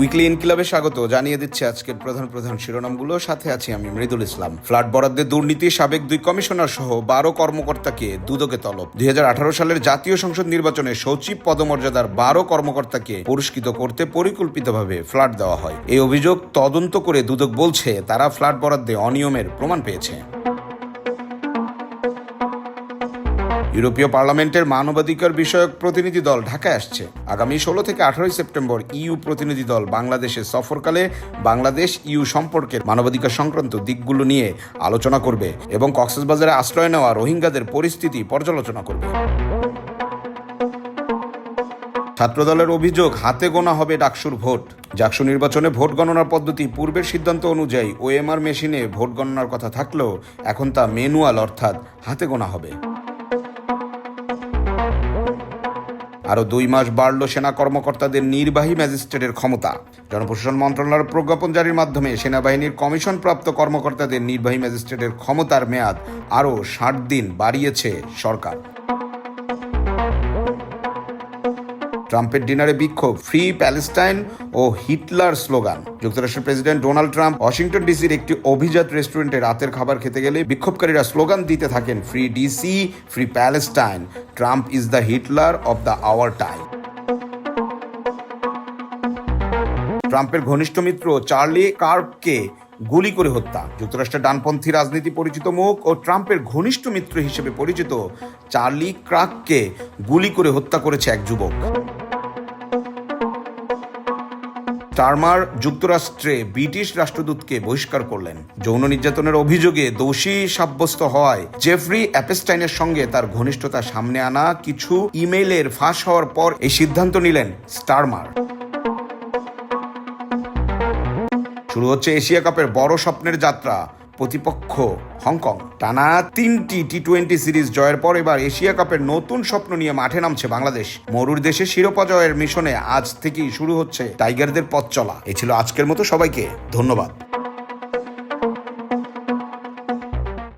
Weekly ইনকিলাবে স্বাগত। জানিয়ে দিচ্ছে আজকের প্রধান প্রধান শিরোনামগুলো। সাথে আছি আমি মৃদুল ইসলাম। ফ্ল্যাট বরাদ্দে দুর্নীতি, সাবেক দুই কমিশনার সহ বারো কর্মকর্তাকে দুদকে তলব। দুই হাজার আঠারো সালের জাতীয় সংসদ নির্বাচনে সচিব পদমর্যাদার বারো কর্মকর্তাকে পুরস্কৃত করতে পরিকল্পিতভাবে ফ্ল্যাট দেওয়া হয়। এই অভিযোগ তদন্ত করে দুদক বলছে, তারা ফ্ল্যাট বরাদ্দে অনিয়মের প্রমাণ পেয়েছে। ইউরোপীয় পার্লামেন্টের মানবাধিকার বিষয়ক প্রতিনিধি দল ঢাকায় আসছে। আগামী ষোলো থেকে আঠারোই সেপ্টেম্বর ইউ প্রতিনিধি দল বাংলাদেশে সফরকালে বাংলাদেশ ইউ সম্পর্কের মানবাধিকার সংক্রান্ত দিকগুলো নিয়ে আলোচনা করবে এবং কক্সবাজারে আশ্রয় নেওয়া রোহিঙ্গাদের পরিস্থিতি পর্যালোচনা করবে। ছাত্রদলের অভিযোগ, হাতে গোনা হবে ডাকসুর ভোট। জাকসু নির্বাচনে ভোট গণনার পদ্ধতি পূর্বের সিদ্ধান্ত অনুযায়ী ওএমআর মেশিনে ভোট গণনার কথা থাকলেও এখন তা ম্যানুয়াল, অর্থাৎ হাতে গোনা হবে। আরও দুই মাস বাড়ল সেনা কর্মকর্তাদের নির্বাহী ম্যাজিস্ট্রেটের ক্ষমতা। জনপ্রশাসন মন্ত্রণালয়ের প্রজ্ঞাপন জারির মাধ্যমে সেনাবাহিনীর কমিশনপ্রাপ্ত কর্মকর্তাদের নির্বাহী ম্যাজিস্ট্রেটের ক্ষমতার মেয়াদ আরও ষাট দিন বাড়িয়েছে সরকার। ট্রাম্পের ডিনারে বিক্ষোভ, ফ্রি প্যালেস্টাইন ও হিটলার স্লোগান। যুক্তরাষ্ট্রের প্রেসিডেন্ট ডোনাল্ড ট্রাম্প ওয়াশিংটন ডিসির একটি অভিজাত রেস্টুরেন্টে রাতের খাবার খেতে গেলে বিক্ষোভকারীরা স্লোগান দিতে থাকেন, free DC, free Palestine, Trump is the Hitler of the our time. ট্রাম্পের ঘনিষ্ঠ মিত্র চার্লি কার্পকে গুলি করে হত্যা। যুক্তরাষ্ট্রের ডানপন্থী রাজনীতি পরিচিত মুখ ও ট্রাম্পের ঘনিষ্ঠ মিত্র হিসেবে পরিচিত চার্লি ক্রাককে গুলি করে হত্যা করেছে এক যুবক। টার্মার যুক্তরাষ্ট্রে ব্রিটিশ রাষ্ট্রদূতকে বহিষ্কার করলেন। যৌন নির্যাতনের অভিযোগে দোষী সাব্যস্ত হওয়ায় জেফরি অ্যাপেস্টাইনের সঙ্গে তার ঘনিষ্ঠতা সামনে আনা কিছু ইমেইলের ফাঁস হওয়ার পর এই সিদ্ধান্ত নিলেন স্টারমার। শুরু হচ্ছে এশিয়া কাপের বড় স্বপ্নের যাত্রা। প্রতিপক্ষ হংকং। টানা তিনটি টি টোয়েন্টি সিরিজ জয়ের পর এবার এশিয়া কাপের নতুন স্বপ্ন নিয়ে মাঠে নামছে বাংলাদেশ। মরুর দেশে শিরোপা জয়ের মিশনে আজ থেকেই শুরু হচ্ছে টাইগারদের পথ চলা। এ ছিল আজকের মতো সবাইকে, ধন্যবাদ।